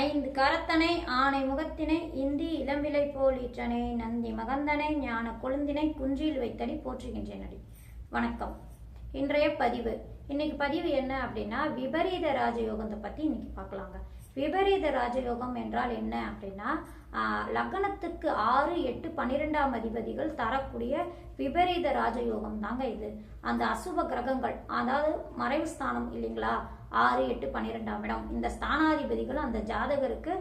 ஐந்து கரத்தனை ஆனை முகத்தினை இந்தி இளம்பிலை போல் ஈற்றனை நந்தி மகந்தனை ஞான கொழுந்தினை குன்றில் வைத்தடி போற்றுகின்றேனடி வணக்கம். இன்றைய பதிவு. இன்னைக்கு பதிவு என்ன அப்படின்னா விபரீத ராஜயோகத்தை பத்தி இன்னைக்கு பார்க்கலாங்க. விபரீத ராஜயோகம் என்றால் என்ன அப்படின்னா லக்னத்துக்கு ஆறு எட்டு பன்னிரெண்டாம் அதிபதிகள் தரக்கூடிய விபரீத ராஜயோகம் தாங்க இது. அந்த அசுப கிரகங்கள் அதாவது மறைவு ஸ்தானம் இல்லைங்களா? ஆறு எட்டு பன்னிரெண்டாம் இடம். இந்த ஸ்தானாதிபதிகள் அந்த ஜாதகருக்கு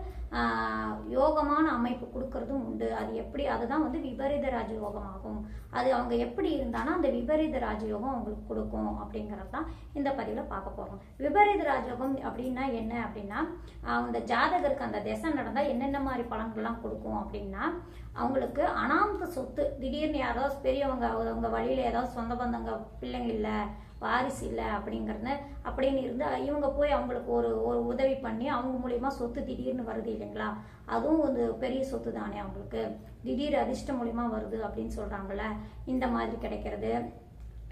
யோகமான அமைப்பு கொடுக்கறதும் உண்டு. அது எப்படி அதுதான் வந்து விபரீத ராஜயோகம் ஆகும் அது அவங்க எப்படி இருந்தானா அந்த விபரீத ராஜயோகம் அவங்களுக்கு கொடுக்கும் அப்படிங்கிறது தான் இந்த பதிவில் பார்க்க போகிறோம் விபரீத ராஜயோகம் அப்படின்னா என்ன அப்படின்னா அந்த ஜாதகருக்கு அந்த திசை நடந்தால் என்னென்ன மாதிரி பலன்கள்லாம் கொடுக்கும் அப்படின்னா அவங்களுக்கு அனாமத்த சொத்து திடீர்னு யாராவது பெரியவங்க அவங்க வழியில் ஏதாவது சொந்த பந்தங்க பிள்ளைங்க இல்லை வாரிசு இல்லை அப்படிங்கிறது அப்படின்னு இருந்து இவங்க போய் அவங்களுக்கு ஒரு ஒரு உதவி பண்ணி அவங்க மூலியமா சொத்து திடீர்னு வருது இல்லைங்களா? அதுவும் ஒரு பெரிய சொத்து தானே அவங்களுக்கு. திடீர் அதிர்ஷ்டம் மூலிமா வருது அப்படின்னு சொல்றாங்கல்ல இந்த மாதிரி கிடைக்கிறது.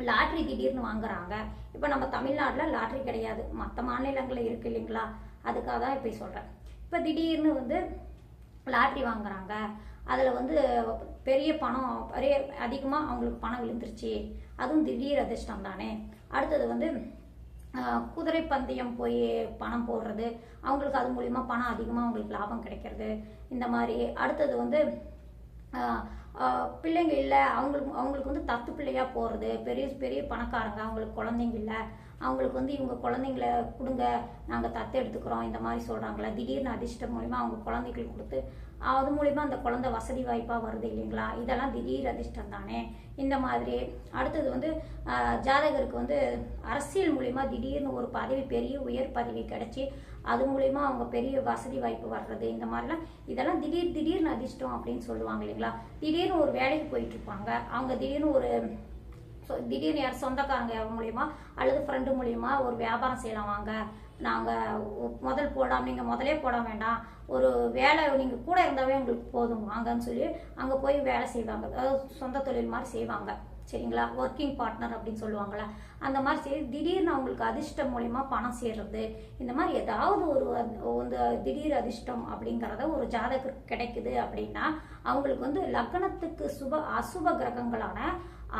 லாட்ரி திடீர்னு வாங்குறாங்க. இப்போ நம்ம தமிழ்நாட்டில் லாட்ரி கிடையாது. மற்ற மாநிலங்களில் இருக்கு இல்லைங்களா? அதுக்காக தான் இப்போ சொல்கிறேன் இப்போ திடீர்னு வந்து லாட்ரி வாங்குறாங்க. அதில் வந்து பெரிய பணம் பெரிய அதிகமாக அவங்களுக்கு பணம் விழுந்துருச்சு. அதுவும் திடீர் அதிர்ஷ்டம் தானே. அடுத்தது வந்து குதிரை பந்தயம் போய் பணம் போடுறது அவங்களுக்கு அது மூலிமா பணம் அதிகமாக அவங்களுக்கு லாபம் கிடைக்கிறது. இந்த மாதிரி அடுத்தது வந்து ஆஹ், பிள்ளைங்க இல்லை அவங்களுக்கு அவங்களுக்கு வந்து தத்து பிள்ளையாக போகிறது பெரிய பெரிய பணக்காரங்க அவங்களுக்கு குழந்தைங்க இல்லை அவங்களுக்கு வந்து இவங்க குழந்தைங்கள கொடுங்க நாங்கள் தத்து எடுத்துக்கிறோம் இந்த மாதிரி சொல்கிறாங்களே திடீர்னு அதிர்ஷ்டம் மூலிமா அவங்க குழந்தைகளுக்கு கொடுத்து அது மூலிமா அந்த குழந்தை வசதி வாய்ப்பாக வருது இல்லைங்களா? இதெல்லாம் திடீர் அதிர்ஷ்டம் தானே? இந்த மாதிரி. அடுத்தது வந்து ஜாதகருக்கு வந்து அரசியல் மூலிமா திடீர்னு ஒரு பதவி பெரிய உயர் பதவி கிடச்சி அது மூலிமா அவங்க பெரிய வசதி வாய்ப்பு வர்றது இந்த மாதிரிலாம் இதெல்லாம் திடீர் திடீர்னு அதிர்ஷ்டம் அப்படின்னு சொல்லுவாங்க இல்லைங்களா? திடீர் திடீர்னு ஒரு வேலைக்கு போயிட்டு இருப்பாங்க அவங்க திடீர்னு ஒரு சொ- திடீர்னு யார் சொந்தக்காரங்க மூலியமா அல்லது ஃப்ரெண்டு மூலியமா ஒரு வியாபாரம் செய்யலாம் வாங்க நாங்கள் முதல் போடாம நீங்கள் முதலே போட வேண்டாம். ஒரு வேலை நீங்கள் கூட இருந்தாவே உங்களுக்கு போதும். வாங்கன்னு சொல்லி அங்கே போய் வேலை செய்வாங்க. அதாவது சொந்த தொழில் மாதிரி செய்வாங்க. சரிங்களா? ஒர்க்கிங் பார்ட்னர் அப்படின்னு சொல்லுவாங்களா அந்த மாதிரி சரி திடீர்னு அவங்களுக்கு அதிர்ஷ்டம் மூலயமா பணம் சேர்றது இந்த மாதிரி ஏதாவது ஒரு அந்த திடீர் அதிர்ஷ்டம் அப்படிங்கிறத ஒரு ஜாதகருக்கு கிடைக்குது அப்படின்னா அவங்களுக்கு வந்து லக்னத்துக்கு சுப அசுப கிரகங்களான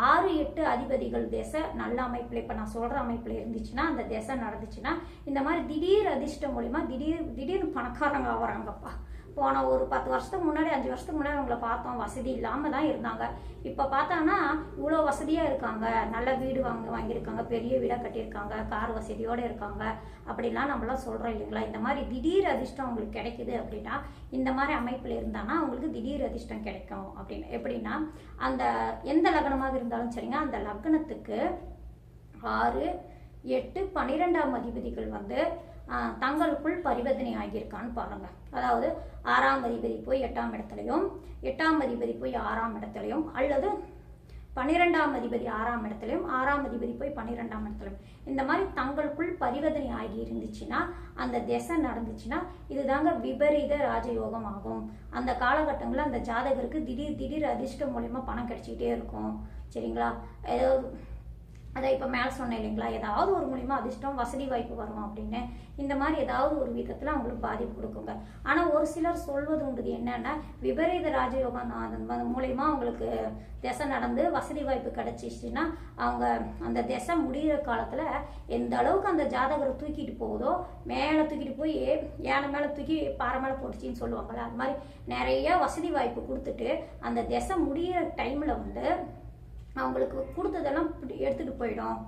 ஆறு எட்டு அதிபதிகள் திசை நல்ல அமைப்பில் இப்போ நான் சொல்கிற அமைப்பில் இருந்துச்சுன்னா அந்த திசை நடந்துச்சுன்னா இந்த மாதிரி திடீர் அதிர்ஷ்டம் மூலிமா திடீர் திடீர்னு பணக்காரங்க ஆகிறாங்கப்பா. போன ஒரு பத்து வருஷத்துக்கு முன்னாடி அஞ்சு வருஷத்துக்கு முன்னாடி அவங்கள பார்த்தோம். வசதி இல்லாமல் தான் இருந்தாங்க. இப்போ பார்த்தாங்கன்னா இவ்வளோ வசதியாக இருக்காங்க. நல்ல வீடு வாங்க வாங்கியிருக்காங்க. பெரிய வீடாக கட்டியிருக்காங்க. கார் வசதியோடு இருக்காங்க. அப்படிலாம் நம்மளாம் சொல்கிறோம் இல்லைங்களா? இந்த மாதிரி திடீர் அதிர்ஷ்டம் அவங்களுக்கு கிடைக்குது அப்படின்னா இந்த மாதிரி அமைப்பில் இருந்தாங்கன்னா அவங்களுக்கு திடீர் அதிர்ஷ்டம் கிடைக்கும் அப்படின்னு. எப்படின்னா அந்த எந்த லக்னமாக இருந்தாலும் சரிங்க அந்த லக்னத்துக்கு ஆறு எட்டு பன்னிரெண்டாம் அதிபதிகள் வந்து தங்களுக்குள் பரிவர்த்தனை ஆகியிருக்கான்னு பாருங்க. அதாவது ஆறாம் அதிபதி போய் எட்டாம் இடத்துலையும் எட்டாம் அதிபதி போய் ஆறாம் இடத்துலையும் அல்லது பன்னிரெண்டாம் அதிபதி ஆறாம் இடத்துலையும் ஆறாம் அதிபதி போய் பன்னிரெண்டாம் இடத்துலையும். இந்த மாதிரி தங்களுக்குள் பரிவர்த்தனை ஆகி இருந்துச்சுன்னா அந்த திசை நடந்துச்சுன்னா இதுதாங்க விபரீத ராஜயோகம் ஆகும் அந்த காலகட்டங்களில் அந்த ஜாதகருக்கு திடீர் திடீர் அதிர்ஷ்டம் மூலயமா பணம் கிடைச்சிக்கிட்டே இருக்கும். சரிங்களா? ஏதோ அதை இப்போ மேலே சொன்னேன் இல்லைங்களா? ஏதாவது ஒரு மூலிமா அதிர்ஷ்டம் வசதி வாய்ப்பு வரும் அப்படின்னு. இந்த மாதிரி ஏதாவது ஒரு விதத்தில் அவங்களுக்கு பாதிப்பு கொடுக்குங்க. ஆனால் ஒரு சிலர் சொல்வது உண்டு என்னென்னா விபரீத ராஜயோகம் அதன் மூலயமா அவங்களுக்கு திசை நடந்து வசதி வாய்ப்பு கிடைச்சிச்சுன்னா அவங்க அந்த திசை முடிகிற காலத்தில் எந்த அளவுக்கு அந்த ஜாதகரை தூக்கிட்டு போகுதோ மேலே தூக்கிட்டு போய் யானை மேலே தூக்கி பாறை மேலே போட்டுச்சின்னு சொல்லுவாங்கல்ல அது மாதிரி நிறைய வசதி வாய்ப்பு கொடுத்துட்டு அந்த திசை முடிகிற டைமில் வந்து அவங்களுக்கு கொடுத்ததெல்லாம் இப்படி போயிடும்.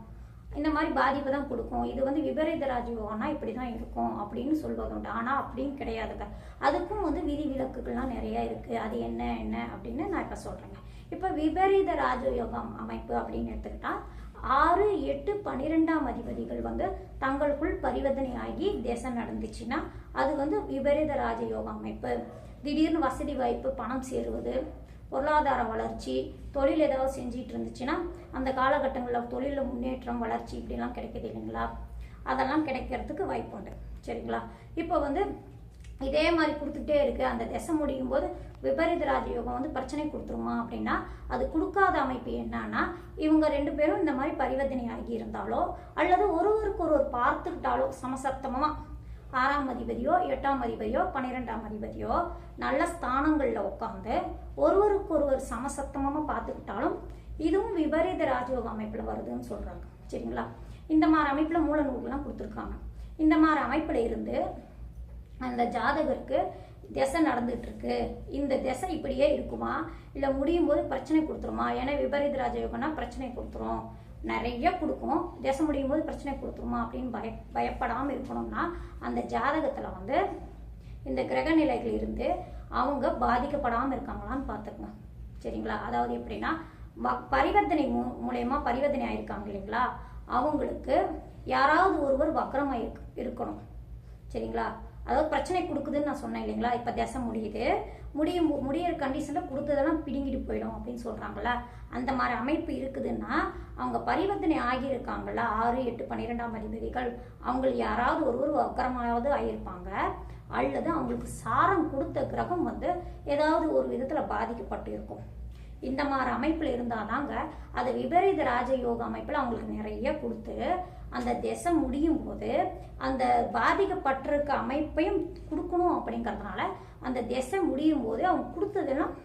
இந்த மாதிரி பாதிப்பு தான் கொடுக்கும். இது வந்து விபரீத ராஜயோகம்னா இப்படி தான் இருக்கும் அப்படின்னு சொல்வது உண்டு. ஆனால் அப்படின்னு கிடையாதுங்க. அதுக்கும் வந்து விதி விலக்குகள்லாம் நிறைய இருக்குது அது என்ன என்ன அப்படின்னு நான் இப்போ சொல்கிறேங்க இப்போ விபரீத ராஜயோகம் அமைப்பு அப்படின்னு எடுத்துக்கிட்டால் ஆறு எட்டு பன்னிரெண்டாம் அதிபதிகள் வந்து தங்களுக்குள் பரிவர்த்தனை ஆகி தேசம் நடந்துச்சுன்னா அது வந்து விபரீத ராஜயோக அமைப்பு. திடீர்னு வசதி வாய்ப்பு பணம் சேருவது பொருளாதார வளர்ச்சி தொழில் ஏதாவது செஞ்சிட்டு இருந்துச்சுன்னா அந்த காலகட்டங்களில் தொழிலில் முன்னேற்றம் வளர்ச்சி இப்படிலாம் கிடைக்குது இல்லைங்களா? அதெல்லாம் கிடைக்கிறதுக்கு வாய்ப்பு உண்டு. சரிங்களா? இப்போ வந்து இதே மாதிரி கொடுத்துட்டே இருக்கு. அந்த திசை முடியும் போது விபரீத ராஜயோகம் வந்து பிரச்சனை கொடுத்துருமா அப்படின்னா அது கொடுக்காத அமைப்பு என்னன்னா இவங்க ரெண்டு பேரும் இந்த மாதிரி பரிவர்த்தனை ஆகி இருந்தாலோ அல்லது ஒருவருக்கு ஒருவர் பார்த்துக்கிட்டாலோ சமசப்தமாக ஆறாம் அதிபதியோ எட்டாம் அதிபதியோ பன்னிரெண்டாம் அதிபதியோ நல்ல ஸ்தானங்களில் உட்காந்து ஒருவருக்கொருவர் சமசத்தமாக பார்த்துக்கிட்டாலும் இதுவும் விபரீத ராஜயோக அமைப்பில் வருதுன்னு சொல்கிறாங்க சரிங்களா? இந்த மாதிரி அமைப்பில் மூல நூல்கள்லாம் கொடுத்துருக்காங்க. இந்த மாதிரி அமைப்பில் இருந்து அந்த ஜாதகருக்கு திசை நடந்துட்டு இருக்கு இந்த திசை இப்படியே இருக்குமா? இல்லை முடியும் போது பிரச்சனை கொடுத்துருமா? ஏன்னா விபரீத ராஜயோகம்னா பிரச்சனை கொடுத்துரும். நிறைய கொடுக்கும். திசை முடியும் போது பிரச்சனை கொடுத்துருமா அப்படின்னு பய பயப்படாமல் இருக்கணும்னா அந்த ஜாதகத்தில் வந்து இந்த கிரக நிலைகள் இருந்து அவங்க பாதிக்கப்படாமல் இருக்காங்களான்னு பார்த்துக்கணும் சரிங்களா? அதாவது எப்படின்னா பரிவர்த்தனை மூ மூலயமா பரிவர்த்தனை ஆயிருக்காங்க இல்லைங்களா? அவங்களுக்கு யாராவது ஒருவர் வக்கரமாக இருக் இருக்கணும். சரிங்களா? அதாவது பிரச்சனை கொடுக்குதுன்னு நான் சொன்னேன் இல்லைங்களா? இப்போ தசை முடியுது. முடியும் முடியிற கண்டிஷனில் கொடுத்ததெல்லாம் பிடுங்கிட்டு போயிடும் அப்படின்னு சொல்கிறாங்களா அந்த மாதிரி அமைப்பு இருக்குதுன்னா அவங்க பரிவர்த்தனை ஆகியிருக்காங்களா ஆறு எட்டு பன்னிரெண்டாம் அதிபதிகள். அவங்களுக்கு யாராவது ஒருவர் வக்கரமாவது ஆகியிருப்பாங்க அல்லது அவங்களுக்கு சாரம் கொடுத்த கிரகம் வந்து ஏதாவது ஒரு விதத்தில் பாதிக்கப்பட்டு இருக்கும். இந்த மாதிரி அமைப்பில் இருந்தாதாங்க அதை விபரீத ராஜயோக அமைப்பில் அவங்களுக்கு நிறைய கொடுத்து அந்த திசை முடியும் போது அந்த பாதிக்கப்பட்டிருக்க அமைப்பையும் கொடுக்கணும் அப்படிங்கிறதுனால அந்த திசை முடியும் போது அவங்க கொடுத்ததெல்லாம்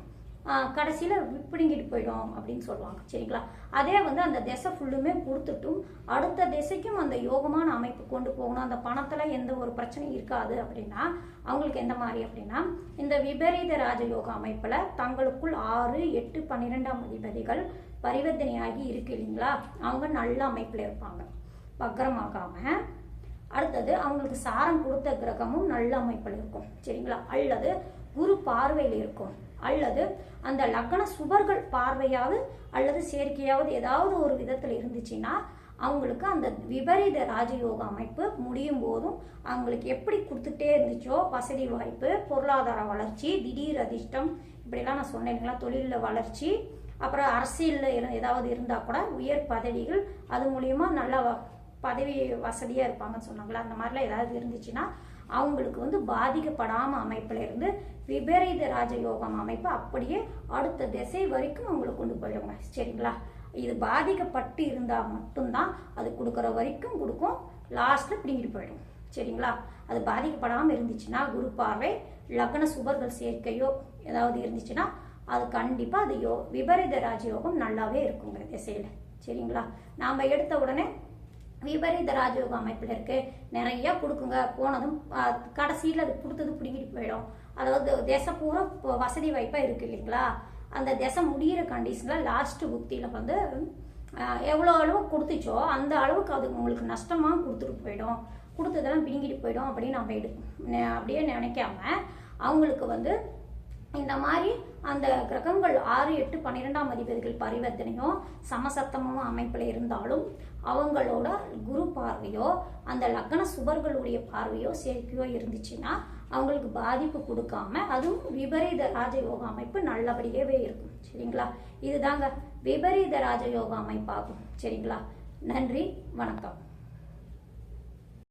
கடைசியில் பிடுங்கிட்டு போயிடும் அப்படின்னு சொல்லுவாங்க. சரிங்களா? அதே வந்து அந்த திசை ஃபுல்லுமே கொடுத்துட்டும் அடுத்த திசைக்கும் அந்த யோகமான அமைப்பு கொண்டு போகணும். அந்த பணத்தில் எந்த ஒரு பிரச்சனையும் இருக்காது அப்படின்னா அவங்களுக்கு எந்த மாதிரி அப்படின்னா இந்த விபரீத ராஜயோக அமைப்பில் தங்களுக்குள் ஆறு எட்டு பன்னிரெண்டாம் அதிபதிகள் பரிவர்த்தனையாகி இருக்கு இல்லைங்களா? அவங்க நல்ல அமைப்பில் இருப்பாங்க. பக்கரமாகாமல் அடுத்தது அவங்களுக்கு சாரம் கொடுத்த கிரகமும் நல்ல அமைப்பில் இருக்கும். சரிங்களா? அல்லது குரு பார்வையில் இருக்கும். அல்லது அந்த லக்ன சுபர்கள் பார்வையாவது அல்லது சேர்க்கையாவது ஏதாவது ஒரு விதத்தில் இருந்துச்சுன்னா அவங்களுக்கு அந்த விபரீத ராஜயோக அமைப்பு முடியும் போதும் அவங்களுக்கு எப்படி கொடுத்துட்டே இருந்துச்சோ வசதி வாய்ப்பு பொருளாதார வளர்ச்சி திடீர் அதிர்ஷ்டம் இப்படிலாம் நான் சொன்னேங்களா தொழிலில் வளர்ச்சி அப்புறம் அரசியலில் இரு ஏதாவது இருந்தால் கூட உயர் பதவிகள் அது மூலியமாக நல்லா பதவி வசதியாக இருப்பாங்கன்னு சொன்னாங்களா? அந்த மாதிரிலாம் ஏதாவது இருந்துச்சுன்னா அவங்களுக்கு வந்து பாதிக்கப்படாம அமைப்புல இருந்து விபரீத ராஜயோகம் அமைப்பு அப்படியே அடுத்த திசை வரைக்கும் அவங்களை கொண்டு போயிடுங்க. சரிங்களா? இது பாதிக்கப்பட்டு இருந்தால் மட்டும்தான் அது கொடுக்குற வரைக்கும் கொடுக்கும். லாஸ்ட்டில் பிடிங்கிட்டு போயிடும். சரிங்களா? அது பாதிக்கப்படாமல் இருந்துச்சுன்னா குரு பார்வை லக்ன சுபர்கள் சேர்க்கையோ ஏதாவது இருந்துச்சுன்னா அது கண்டிப்பாக அது யோ விபரீத ராஜயோகம் நல்லாவே இருக்குங்க திசையில். சரிங்களா? நாம் எடுத்த உடனே விபரீத ராஜயோக அமைப்பில் இருக்கு. நிறைய கொடுக்குங்க. போனதும் கடைசியில் அது கொடுத்தது பிடிங்கிட்டு போயிடும். அதாவது தேச பூரா இப்போ வசதி வாய்ப்பாக இருக்கு இல்லைங்களா? அந்த திசை முடியிற கண்டிஷனில் லாஸ்ட்டு புக்தியில் வந்து எவ்வளோ அளவு கொடுத்துச்சோ அந்த அளவுக்கு அது உங்களுக்கு நஷ்டமாக கொடுத்துட்டு போயிடும். கொடுத்ததெல்லாம் பிடுங்கிட்டு போயிடும் அப்படின்னு நம்ம எடு நெ- அப்படியே நினைக்காம அவங்களுக்கு வந்து இந்த மாதிரி அந்த கிரகங்கள் ஆறு எட்டு பன்னிரெண்டாம் அதிபதிகள் பரிவர்த்தனையும் சமசத்தமும் அமைப்பில் இருந்தாலும் அவங்களோட குரு பார்வையோ அந்த லக்ன சுபர்களுடைய பார்வையோ சேர்க்கையோ இருந்துச்சுன்னா அவங்களுக்கு பாதிப்பு கொடுக்காம அதுவும் விபரீத ராஜயோக அமைப்பு நல்லபடியாகவே இருக்கும். சரிங்களா? இதுதாங்க விபரீத ராஜயோக அமைப்பாகும். சரிங்களா? நன்றி வணக்கம்.